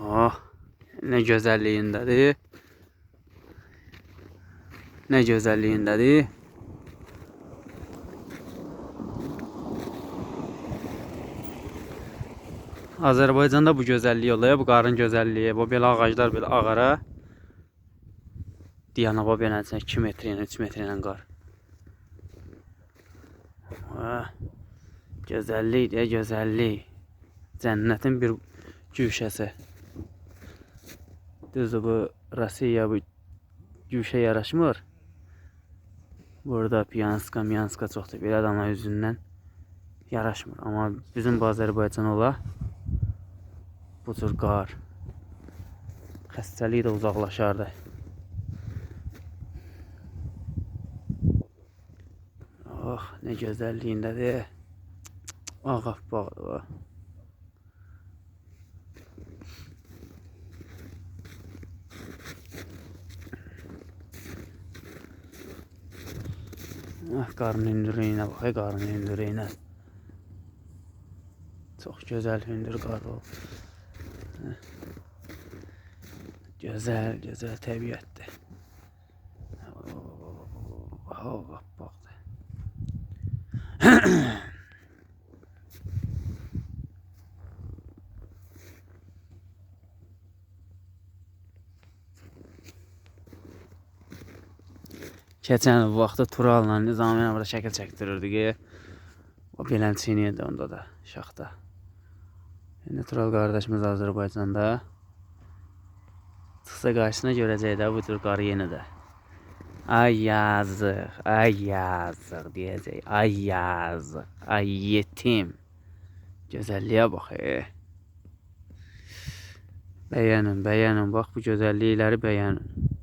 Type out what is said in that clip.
Oh, ne güzelliğindedir. Ne güzelliğindedir. Azərbaycanda bu gözəlliyi oluyor, bu qarın gözəlliyi, bu belə ağaclar belə ağara. Diyana bu belə 2 metr ilə 3 metr ilə qar. Ah, Gözəllik de gözəllik. Cənnətin bir güşəsi. Düzdür bu Rusiya bu güşə yaraşmır. Burada Piyanska, Miyanska çoxdur. Belə adamlar üzündən yaraşmır. Amma bizim bu Azərbaycan ola bu cür qar. Xəstəlik də uzaqlaşardı. Oh, nə gözəlliyindədir. Ağappaqdır. Ah, qarın hündürlüyünə bax, qarın hündürlüyünə. Çox gözəl hündür qar o. Gözəl, gözəl təbiətdir. Oh, ağappaqdır. Keçən vaxtı Tural'la Nizami ilə burada şəkil çəkdirirdik. O beləncini idi onda da şaxta. İndi Tural qardaşımız Azərbaycanda. Çıxsa qarşısına görəcək də bu tür qarı yenə də. Ay yazıq, ay yazıq deyəcək. Ay yazıq, ay yetim. Gözəlliyə bax. E. Bəyənin, bəyənin. Bax bu gözəllikləri bəyənin.